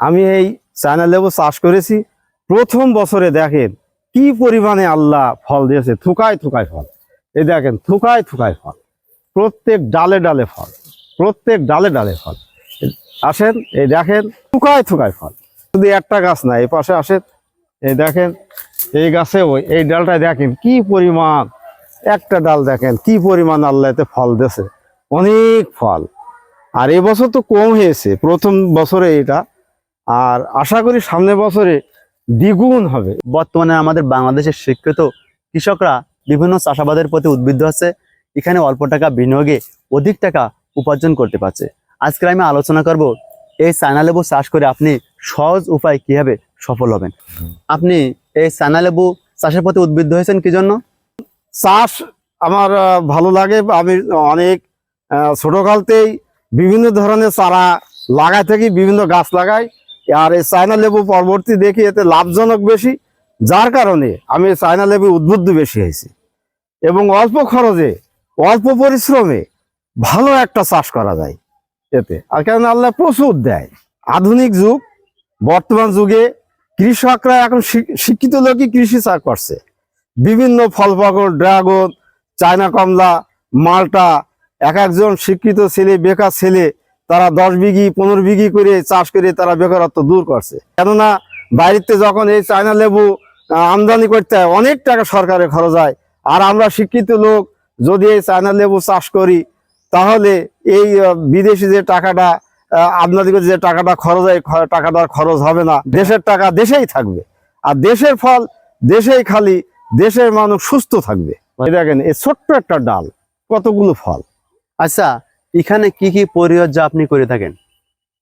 আমি এই চায়না লেবু চাষ করেছি। প্রথম বছরে দেখেন কি পরিমাণে আল্লাহ ফল দিয়েছে। থুকায় থুকায় ফল। এই দেখেন, থুকায় থুকায় ফল। প্রত্যেক ডালে ডালে ফল। প্রত্যেক ডালে ডালে ফল। আসেন, এই দেখেন, থুকায় থুকায় ফল। শুধু একটা গাছ না, এই পাশে আসেন, এই দেখেন, এই গাছে ওই এই ডালটায় দেখেন কি পরিমাণ, একটা ডাল দেখেন কি পরিমাণ আল্লাহ এতে ফল দিয়েছে। অনেক ফল। আর এবছর তো কম হয়েছে। প্রথম বছরে এটা আর আশা করি সামনের বছরে দ্বিগুণ হবে। বর্তমানে আমাদের বাংলাদেশের শিক্ষিত কৃষকরা বিভিন্ন চাষাবাদের প্রতি উদ্বুদ্ধ আছে। এখানে অল্প টাকা বিনিয়োগে অধিক টাকা উপার্জন করতে পারছে। আজকে আমি আলোচনা করব এই চায়না লেবু চাষ করে আপনি সহজ উপায় কীভাবে সফল হবেন। আপনি এই চায়না লেবু চাষের প্রতি উদ্বুদ্ধ হয়েছেন কি জন্য? চাষ আমার ভালো লাগে। আমি অনেক ছোটকালতেই বিভিন্ন ধরনের চারা লাগাই থাকি বিভিন্ন গাছ লাগাই। আর এই চায়না লেবু পরবর্তী দেখি এতে লাভজনক বেশি। যার কারণে আমি চায়না লেবু উদ্বুদ্ধ বেশি হয়েছি। এবং অল্প খরচে, অল্প পরিশ্রমে ভালো একটা চাষ করা যায় এতে। আর কারণ আল্লাহ প্রচুর দেয়। আধুনিক যুগ, বর্তমান যুগে কৃষকরা এখন শিক্ষিত লোকই কৃষি চাষ করছে। বিভিন্ন ফল পাকড়, ড্রাগন, চায়না কমলা, মালটা, এক একজন শিক্ষিত ছেলে, বেকার ছেলে তারা দশ বিঘি, পনেরো বিঘি করে চাষ করে তারা বেকারত্ব দূর করছে। কেননা বাইরেতে যখন এই চায়না লেবু আমদানি করতে হয়, অনেক টাকা সরকারের খরচ হয়। আর আমরা শিক্ষিত লোক, যদি এই চায়না লেবু চাষ করি, তাহলে এই বিদেশি যে টাকাটা আমদানি করে যে টাকাটা খরচ হয় টাকাটা খরচ হবে না। দেশের টাকা দেশেই থাকবে। আর দেশের ফল দেশেই খালি, দেশের মানুষ সুস্থ থাকবে। দেখেন, এই ছোট্ট একটা ডাল, কতগুলো ফল। আচ্ছা এখানে কি কি পরিচর্যা আপনি করে থাকেন?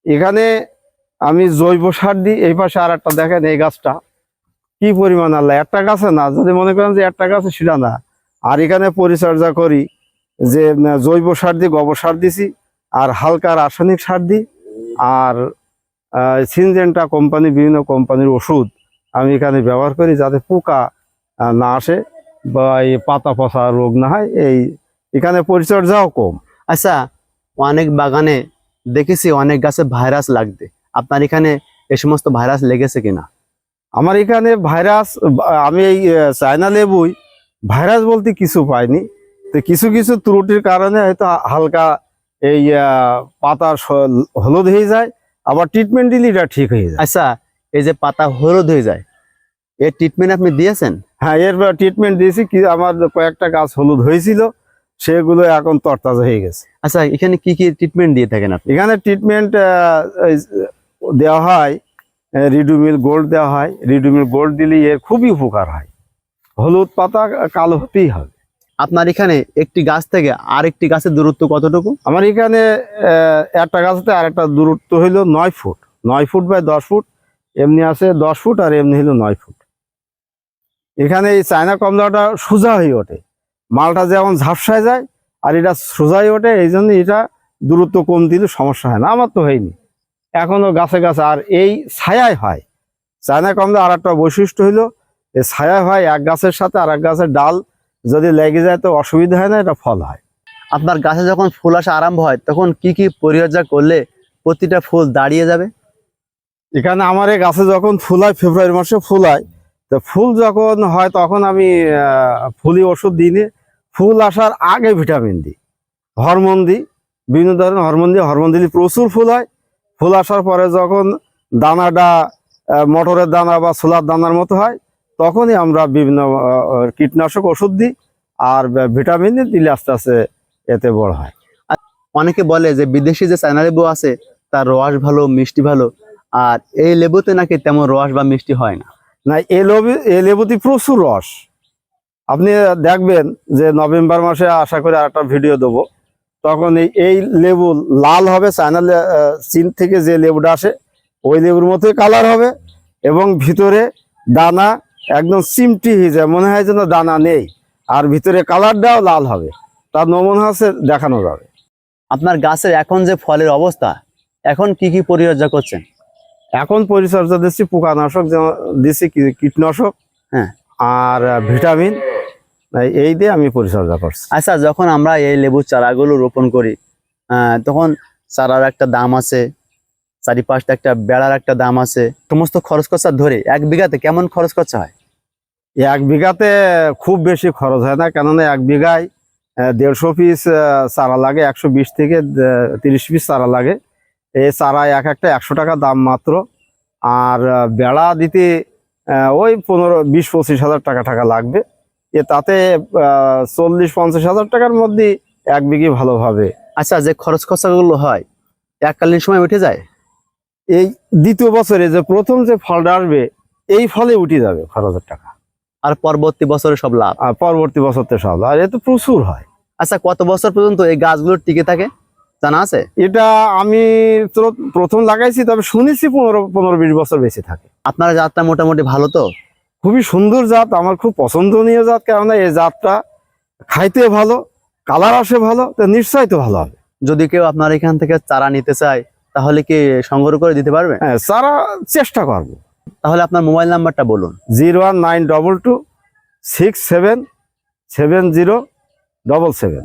এখানে আমি জৈব সার দিই এই পাশে আর একটা দেখেন এই গাছটা। কি পরিমাণ আল্লাহ একটা গাছে না যদি মনে করেন যে একটা গাছে সেটা না। আর এখানে পরিচর্যা করি যে জৈব সার দিই গোবর সার দিছি আর হালকা রাসায়নিক সার দিই আর সিনজেন্টা কোম্পানি বিভিন্ন কোম্পানির ওষুধ আমি এখানে ব্যবহার করি যাতে পোকা না আসে বা এই পাতা পচা রোগ না হয় এই এখানে পরিচর্যাও কম। আচ্ছা অনেক বাগানে দেখেছি অনেক গাছে ভাইরাস লাগতে আপনার এখানে এই সমস্ত ভাইরাস লেগেছে কিনা? আমার এখানে ভাইরাস আমি এই চায়না লেবুই। ভাইরাস বলতে কিছু পাইনি। তো কিছু কিছু ত্রুটির কারণে হয়তো হালকা এই পাতা হলুদ হয়ে যায়। আবার ট্রিটমেন্ট দিলে এটা ঠিক হয়ে যায়। আচ্ছা এই যে পাতা হলুদ হয়ে যায় এর ট্রিটমেন্ট আপনি দিয়েছেন? হ্যাঁ এর ট্রিটমেন্ট দিয়েছি কি আমার কয়েকটা গাছ হলুদ হয়েছিল। সেগুলো এখন তরতাজা হয়ে গেছে। আচ্ছা এখানে কি কি ট্রিটমেন্ট দিয়ে থাকেন আপনি? এখানে ট্রিটমেন্ট দেওয়া হয় রিডুমিল গোল্ড দেওয়া হয়। রিডুমিল গোল্ড দিলে এর খুবই উপকার হয়। হলুদ পাতা কালো হতেই হবে। আপনার এখানে একটি গাছ থেকে আরেকটি গাছের দূরত্ব কতটুকু? আমার এখানে একটা গাছতে আর একটা দূরত্ব হইল নয় ফুট। নয় ফুট বাই দশ ফুট এমনি আছে দশ ফুট আর এমনি হলো নয় ফুট। এখানে এই চায়না কমলাটা সোজা হয়ে ওঠে। মালটা যেমন ঝাপসায় যায় আর এটা সোজা হয়ে ওঠে এই জন্য এটা দূরত্ব কম দিলে সমস্যা হয় না। আমার তো হয়নি। এখনও গাছে গাছে আর এই ছায়ায় হয়। চায়না কমলা আর একটা বৈশিষ্ট্য হইল এই ছায়া হয় এক গাছের সাথে আর এক গাছের ডাল যদি লেগে যায় তো অসুবিধা হয় না এটা ফল হয়। আপনার গাছে যখন ফুল আসা আরম্ভ হয় তখন কি কি পরিচর্যা করলে প্রতিটা ফুল দাঁড়িয়ে যাবে? এখানে আমার এই গাছে যখন ফুল হয় ফেব্রুয়ারি মাসে ফুল হয় তো ফুল যখন হয় তখন আমি ফুলি ওষুধ দিই। ফুল আসার আগে ভিটামিন দিই হরমোন দিই বিভিন্ন ধরনের হরমোন দিই হরমোন দিলে প্রচুর ফুল হয়। ফুল আসার পরে যখন দানাটা মটরের দানা বা ছোলার দানার মতো হয় তখনই আমরা বিভিন্ন কীটনাশক ওষুধ দিই আর ভিটামিন দিলে আস্তে আস্তে এতে বড় হয়। অনেকে বলে যে বিদেশি যে চায়না লেবু আছে তার রস ভালো মিষ্টি ভালো আর এই লেবুতে নাকি তেমন রস বা মিষ্টি হয় না। না এ লেবু এ লেবুতে প্রচুর রস। আপনি দেখবেন যে নভেম্বর মাসে আশা করে আরেকটা ভিডিও দেবো। তখন এই এই লেবু লাল হবে চায়না চীন থেকে যে লেবুটা আসে ওই লেবুর মতোই কালার হবে এবং ভিতরে দানা একদম চিমটি হয়ে যায় মনে হয় যেন দানা নেই। আর ভিতরে কালারটাও লাল হবে। তার নমুনা আছে দেখানো যাবে আপনার গাছের এখন যে ফলের অবস্থা এখন কি কি পরিচর্যা করছেন? এখন পরিচর্যা দিচ্ছি পোকানাশক যেমন দিচ্ছি কী- কীটনাশক হ্যাঁ। আর ভিটামিন। এই- দিয়ে আমি পরিচর্যা করছি। আচ্ছা যখন আমরা এই লেবুর চারাগুলো রোপণ করি তখন চারার একটা দাম আছে চারিপাশটা একটা বেড়ার একটা দাম আছে সমস্ত খরচ খরচা ধরে এক বিঘাতে কেমন খরচ খরচা হয়? এক বিঘাতে খুব বেশি খরচ হয় না কেননা এক বিঘায় দেড়শো পিস চারা লাগে একশো বিশ থেকে তিরিশ পিস চারা লাগে। এই চারা এক একটা একশো টাকা দাম মাত্র। আর বেড়া দিতে ওই পনেরো বিশ পঁচিশ হাজার টাকা টাকা লাগবে। এ তাতে আহ, চল্লিশ পঞ্চাশ হাজার টাকার মধ্যে এক বিঘি ভালো হবে। আচ্ছা যে খরচ খরচাগুলো হয় এককালীন সময় উঠে যায়? এই দ্বিতীয় বছরে যে প্রথম যে ফলটা আসবে এই ফলে উঠে যাবে খরচের টাকা। আর পরবর্তী বছরে সব লাভ? আর পরবর্তী বছর তো সব আর এ তো প্রচুর হয়। আচ্ছা কত বছর পর্যন্ত এই গাছগুলো টিকে থাকে? জানা আছে? এটা আমি প্রথম লাগাইছি তবে শুনেছি পনেরো পনেরো বিশ বছর বেঁচে থাকে। আপনার জাতটা মোটামুটি ভালো তো? খুবই সুন্দর জাত আমার খুব পছন্দনীয় জাত কেননা এই জাতটা খাইতে ভালো কালার আসে ভালো তো নিশ্চয়ই তো ভালো হবে। যদি কেউ আপনার এখান থেকে চারা নিতে চায় তাহলে কি সংগ্রহ করে দিতে পারবে? হ্যাঁ সারা চেষ্টা করব। তাহলে আপনার মোবাইল নাম্বারটা বলুন। Zero one nine double two six seven seven zero double seven.